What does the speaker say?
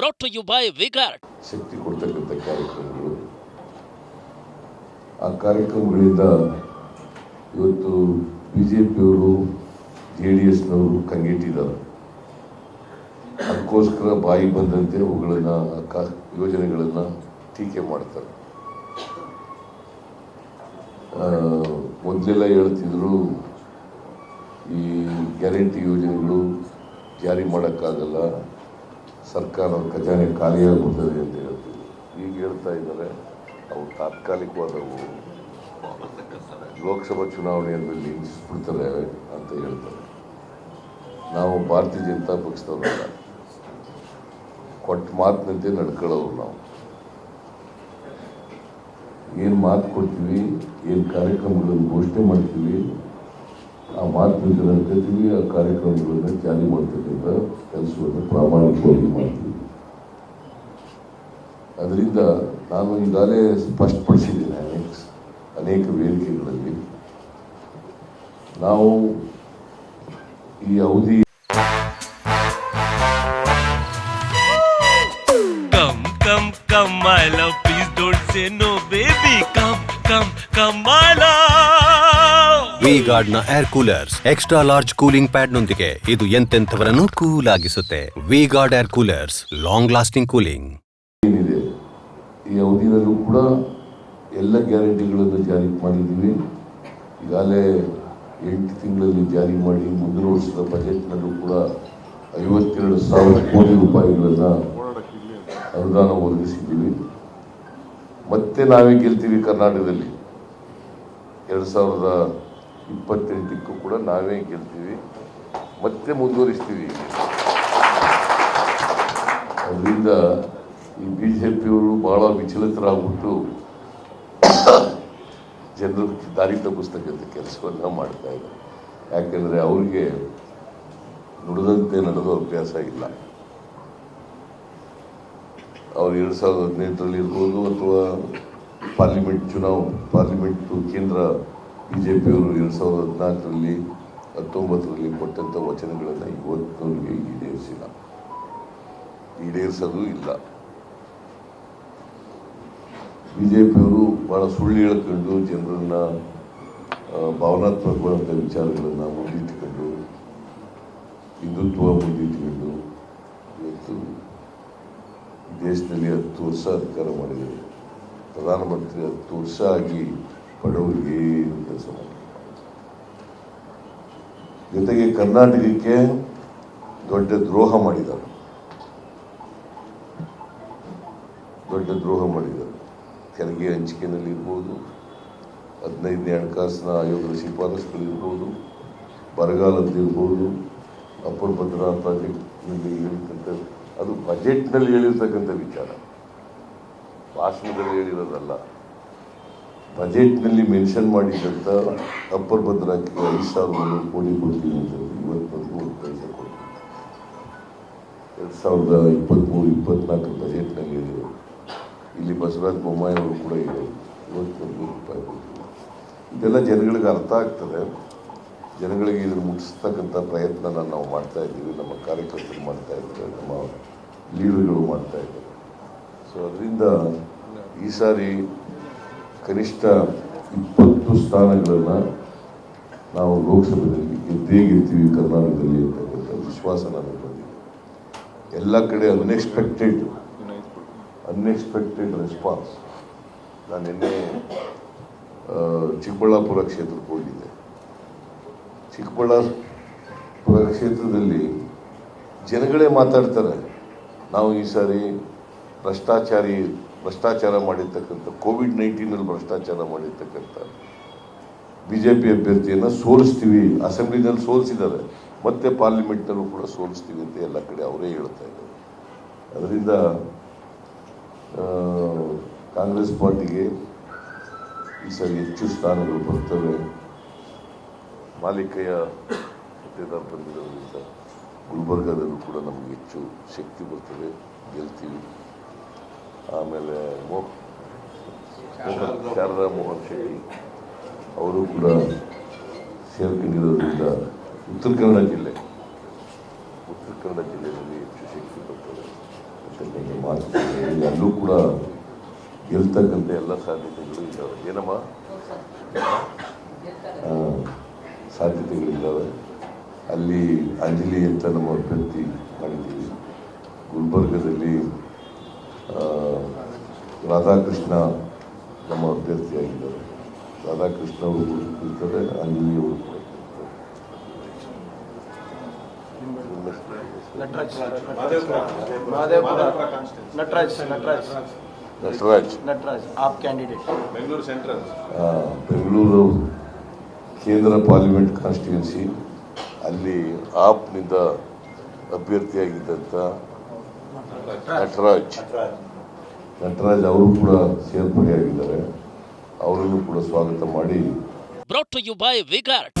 brought to you by V Guard ಶಕ್ತಿ ಕೊಡ್ತಕ್ಕಂಥ ಕಾರ್ಯಕ್ರಮಗಳು. ಆ ಕಾರ್ಯಕ್ರಮಗಳಿಂದ ಇವತ್ತು ಬಿ ಜೆ ಪಿಯವರು ಜೆ ಡಿ ಎಸ್ನವರು ಕಂಗೆಟ್ಟಿದ್ದಾರೆ. ಅದಕ್ಕೋಸ್ಕರ ಬಾಯಿ ಬಂದಂತೆ ಅವುಗಳನ್ನು ಯೋಜನೆಗಳನ್ನ ಯೋಜನೆಗಳನ್ನು ಟೀಕೆ ಮಾಡ್ತಾರೆ. ಮೊದಲೆಲ್ಲ ಹೇಳ್ತಿದ್ರು, ಈ ಗ್ಯಾರಂಟಿ ಯೋಜನೆಗಳು ಜಾರಿ ಮಾಡೋಕ್ಕಾಗಲ್ಲ. ಸರ್ಕಾರ ಖಜಾನೆ ಖಾಲಿಯಾಗುತ್ತದೆ ಅಂತ ಹೇಳ್ತೀವಿ. ಈಗ ಹೇಳ್ತಾ ಇದ್ದಾರೆ ಅವು ತಾತ್ಕಾಲಿಕವಾದವು ಲೋಕಸಭಾ ಚುನಾವಣೆಯಲ್ಲಿ ಲಿಂಗಿಸ್ಬಿಡ್ತಾರೆ ಅಂತ ಹೇಳ್ತಾರೆ. ನಾವು ಭಾರತೀಯ ಜನತಾ ಪಕ್ಷದವರಲ್ಲ, ಕೊಟ್ಟ ಮಾತಿನಂತೆ ನಡ್ಕೊಳ್ಳೋರು ನಾವು. ಏನು ಮಾತು ಕೊಡ್ತೀವಿ, ಏನು ಕಾರ್ಯಕ್ರಮಗಳನ್ನು ಘೋಷಣೆ ಮಾಡ್ತೀವಿ, ಆ ಮಾತಿನಂತೆ ನಡ್ಕೊತೀವಿ, ಆ ಕಾರ್ಯಕ್ರಮಗಳನ್ನು ಜಾರಿ ಮಾಡ್ತಕ್ಕಂಥ ಕೆಲಸವನ್ನು ಪ್ರಾಮಾಣಿಕವಾಗಿ ಮಾಡ್ತೀವಿ ಅದರಿಂದ ನಾನು ಈಗಾಗಲೇ ಸ್ಪಷ್ಟಪಡಿಸಿದ್ದೇನೆ ಅನೇಕ ಅನೇಕ ವೇದಿಕೆಗಳಲ್ಲಿ ನಾವು ಈ ಅವಧಿ. Please don't say no, baby. Come, come, come, my love. V ಗಾರ್ಡ್ನ air coolers extra large cooling pad ನೊಂದಿಗೆ ಇದು ಎಂತೆಂಥವರನ್ನು cool ಆಗಿಸುತ್ತೆ. V Guard air coolers long lasting cooling ಏನಿದೆ? ಈ ಅವಧಿಯಲ್ಲೂ ಕೂಡ ಎಲ್ಲ ಗ್ಯಾರಂಟಿಗಳನ್ನು ಜಾರಿ ಮಾಡಿದ್ದೀವಿ. ಈಗಾಗಲೇ ಎಂಟು ತಿಂಗಳಲ್ಲಿ ಜಾರಿ ಮಾಡಿ ಮುಂದಿನ ವರ್ಷದ ಬಜೆಟ್ನಲ್ಲೂ ಕೂಡ ಐವತ್ತೆರಡು ಸಾವಿರ ಕೋಟಿ ರೂಪಾಯಿಗಳನ್ನು ಅನುದಾನ ಒದಗಿಸಿದ್ದೀವಿ. ಮತ್ತೆ ನಾವೇ ಗೆಲ್ತೀವಿ ಕರ್ನಾಟಕದಲ್ಲಿ. ಎರಡು ಸಾವಿರದ ಇಪ್ಪತ್ತೆಂಟಕ್ಕೂ ಕೂಡ ನಾವೇ ಗೆಲ್ತೀವಿ. ಮತ್ತೆ ಮುಂದುವರಿಸ್ತೀವಿ ಅದರಿಂದ ಈ ಬಿ ಜೆ ಪಿಯವರು ಭಾಳ ವಿಚಲಿತರಾಗ್ಬಿಟ್ಟು ಜನರು ದಾರಿ ತಪ್ಪಿಸ್ತಕ್ಕಂಥ ಕೆಲಸವನ್ನು ಮಾಡ್ತಾ ಇದ್ದಾರೆ. ಯಾಕೆಂದರೆ ಅವ್ರಿಗೆ ನುಡಿದಂತೆ ನಡೆದೋ ಅಭ್ಯಾಸ ಇಲ್ಲ. ಅವ್ರು ಎರಡು ಸಾವಿರದ ಹದಿನೆಂಟರಲ್ಲಿ ಇರ್ಬೋದು ಅಥವಾ ಪಾರ್ಲಿಮೆಂಟ್ ಚುನಾವ್, ಪಾರ್ಲಿಮೆಂಟು ಕೇಂದ್ರ ಬಿ ಜೆ ಪಿಯವರು ಎರಡು ಸಾವಿರದ ಹದಿನಾಲ್ಕರಲ್ಲಿ ಹತ್ತೊಂಬತ್ತರಲ್ಲಿ ಕೊಟ್ಟಂಥ ವಚನಗಳನ್ನು ಇವತ್ತಿನವರೆಗೆ ಈಡೇರಿಸಿಲ್ಲ. ಈಡೇರಿಸೋದು ಇಲ್ಲ. ಬಿ ಜೆ ಪಿಯವರು ಭಾಳ ಸುಳ್ಳು ಹೇಳ್ಕೊಂಡು ಜನರನ್ನ ಭಾವನಾತ್ಮಕವಾದಂಥ ವಿಚಾರಗಳನ್ನು ಮುಂದಿಟ್ಟುಕೊಂಡು ಹಿಂದುತ್ವ ಮುಂದಿಟ್ಟುಕೊಂಡು ಇವತ್ತು ದೇಶದಲ್ಲಿ ಹತ್ತು ವರ್ಷ ಅಧಿಕಾರ ಮಾಡಿದ್ದಾರೆ. ಪ್ರಧಾನಮಂತ್ರಿ ಹತ್ತು ವರ್ಷ ಆಗಿ ಬಡವರಿಗೆ ಏನು ಕೆಲಸ ಜೊತೆಗೆ ಕರ್ನಾಟಕಕ್ಕೆ ದೊಡ್ಡ ದ್ರೋಹ ಮಾಡಿದರು ದೊಡ್ಡ ದ್ರೋಹ ಮಾಡಿದರು ತೆರಿಗೆ ಹಂಚಿಕೆನಲ್ಲಿ ಇರ್ಬೋದು ಹದಿನೈದನೇ ಹಣಕಾಸಿನ ಆಯೋಗದ ಶಿಫಾರಸುಗಳಿರ್ಬೋದು, ಬರಗಾಲದ್ದಿರ್ಬೋದು ಅಪ್ಪರ್ ಭದ್ರಾ ಪ್ರಾಜೆಕ್ಟ್ನಲ್ಲಿ ಹೇಳಿರ್ತಕ್ಕಂಥ ಅದು ಬಜೆಟ್ನಲ್ಲಿ ಹೇಳಿರ್ತಕ್ಕಂಥ ವಿಚಾರ. ಭಾಷಣದಲ್ಲಿ ಹೇಳಿರೋದಲ್ಲ. ಬಜೆಟ್ನಲ್ಲಿ ಮೆನ್ಷನ್ ಮಾಡಿದಂಥ ಅಪ್ಪರ್ ಭದ್ರಾಕ್ಕೆ ಐದು ಸಾವಿರ ಕೋಟಿ ಕೊಡ್ತೀನಿ ಅಂತ ಇವತ್ತು ಒಂದು ಪೈಸೆ ಕೊಡ್ತೀನಿ ಎರಡು ಸಾವಿರದ ಇಪ್ಪತ್ತ್ಮೂರು ಇಪ್ಪತ್ನಾಲ್ಕು ಬಜೆಟ್ನಲ್ಲಿ ಹೇಳಿದರು. ಇಲ್ಲಿ ಬಸವರಾಜ ಬೊಮ್ಮಾಯಿ ಅವರು ಕೂಡ ಹೇಳಿದರು ಇವತ್ತೊಂದು ರೂಪಾಯಿ ಕೊಡ್ತೀನಿ. ಇದೆಲ್ಲ ಜನಗಳಿಗೆ ಅರ್ಥ ಆಗ್ತದೆ. ಜನಗಳಿಗೆ ಇದನ್ನು ಮುಟ್ಟಿಸ್ತಕ್ಕಂಥ ಪ್ರಯತ್ನನ ನಾವು ಮಾಡ್ತಾ ಇದ್ದೀವಿ. ನಮ್ಮ ಕಾರ್ಯಕರ್ತರು ಮಾಡ್ತಾ ಇದ್ದಾರೆ. ನಮ್ಮ ಲೀಡರ್ಗಳು ಮಾಡ್ತಾ ಇದ್ದಾರೆ. ಸೊ ಅದರಿಂದ ಈ ಸಾರಿ ಕನಿಷ್ಠ ಇಪ್ಪತ್ತು ಸ್ಥಾನಗಳನ್ನು ನಾವು ಲೋಕಸಭೆಯಲ್ಲಿ ಗೆದ್ದೇ ಗೆಲ್ತೀವಿ ಕರ್ನಾಟಕದಲ್ಲಿ ಅಂತಕ್ಕಂಥ ವಿಶ್ವಾಸ ನಾನು ಬಂದಿದೆ ಎಲ್ಲ ಕಡೆ ಅನ್ಎಕ್ಸ್ಪೆಕ್ಟೆಡ್ ಅನ್ಎಕ್ಸ್ಪೆಕ್ಟೆಡ್ ರೆಸ್ಪಾನ್ಸ್ ನಾನು ನಿನ್ನೆ ಚಿಕ್ಕಬಳ್ಳಾಪುರ ಕ್ಷೇತ್ರಕ್ಕೆ ಹೋಗಿದ್ದೆ. ಚಿಕ್ಕಬಳ್ಳಾಪುರ ಕ್ಷೇತ್ರದಲ್ಲಿ ಜನಗಳೇ ಮಾತಾಡ್ತಾರೆ. ನಾವು ಈ ಸಾರಿ ಭ್ರಷ್ಟಾಚಾರಿ ಭ್ರಷ್ಟಾಚಾರ ಮಾಡಿರ್ತಕ್ಕಂಥ ಕೋವಿಡ್ ನೈನ್ಟೀನಲ್ಲಿ ಭ್ರಷ್ಟಾಚಾರ ಮಾಡಿರ್ತಕ್ಕಂಥ ಬಿ ಜೆ ಪಿ ಅಭ್ಯರ್ಥಿಯನ್ನು ಸೋಲಿಸ್ತೀವಿ, ಅಸೆಂಬ್ಲಿನಲ್ಲಿ ಸೋಲಿಸಿದ್ದಾರೆ. ಮತ್ತೆ ಪಾರ್ಲಿಮೆಂಟ್ನಲ್ಲೂ ಕೂಡ ಸೋಲಿಸ್ತೀವಿ ಅಂತ ಎಲ್ಲ ಕಡೆ ಅವರೇ ಹೇಳ್ತಾ ಇದ್ದಾರೆ. ಅದರಿಂದ ಕಾಂಗ್ರೆಸ್ ಪಾರ್ಟಿಗೆ ಈ ಸರಿ ಹೆಚ್ಚು ಸ್ಥಾನಗಳು ಬರ್ತವೆ. ಮಾಲಿಕೆಯ ಹುದ್ದೆದಾರ ಬಂದಿರೋದ್ರಿಂದ ಗುಲ್ಬರ್ಗಾದಲ್ಲೂ ಕೂಡ ನಮಗೆ ಹೆಚ್ಚು ಶಕ್ತಿ ಬರ್ತದೆ. ಗೆಲ್ತೀವಿ. ಆಮೇಲೆ ಮೋಹನ್ ಶಾರದಾ ಮೋಹನ್ ಶೆಟ್ಟಿ ಅವರು ಕೂಡ ಸೇರ್ಕೊಂಡಿರೋದ್ರಿಂದ ಉತ್ತರ ಕನ್ನಡ ಜಿಲ್ಲೆ, ಉತ್ತರ ಕನ್ನಡ ಜಿಲ್ಲೆಯಲ್ಲಿ ಹೆಚ್ಚು ಶಕ್ತಿ ಬರ್ತದೆ ಅಂತ ಮಾತುಕತೆ ಅಲ್ಲೂ ಕೂಡ ಗೆಲ್ತಕ್ಕಂಥ ಎಲ್ಲ ಸಾಧ್ಯತೆಗಳು ಇದ್ದಾವೆ. ಏನಮ್ಮ? ಸಾಧ್ಯತೆಗಳಿದ್ದಾವೆ. ಅಲ್ಲಿ ಅಂಜಲಿ ಅಂತ ನಮ್ಮ ಅಭ್ಯರ್ಥಿ ಮಾಡಿದ್ದೀವಿ. ಗುಲ್ಬರ್ಗದಲ್ಲಿ ರಾಧಾಕೃಷ್ಣ ನಮ್ಮ ಅಭ್ಯರ್ಥಿಯಾಗಿದ್ದಾರೆ ರಾಧಾಕೃಷ್ಣ ಅವರು ಗೆಲ್ತಾರೆ ಅಂಜಲಿ ಅವರು. ನಟರಾಜ್ ನಟರಾಜ್ ನಟರಾಜ್ ನಟರಾಜ್ ನಟರಾಜ್ ಆಪ್ ಕ್ಯಾಂಡಿಡೇಟ್. ಸೆಂಟ್ರಲ್. ಬೆಂಗಳೂರು ಕೇಂದ್ರ ಪಾರ್ಲಿಮೆಂಟ್ ಕಾನ್ಸ್ಟಿಟ್ಯೂನ್ಸಿ ಅಲ್ಲಿ ಆಪ್ನಿಂದ ಅಭ್ಯರ್ಥಿಯಾಗಿದ್ದಂಥ ನಟರಾಜ್. ನಟರಾಜ್ ಅವರು ಕೂಡ ಸೇರ್ಪಡೆಯಾಗಿದ್ದಾರೆ ಅವರನ್ನು ಕೂಡ ಸ್ವಾಗತ ಮಾಡಿ ಬ್ರಾಟ್ ಯು ಬೈ ವಿಗಾರ್ಡ್.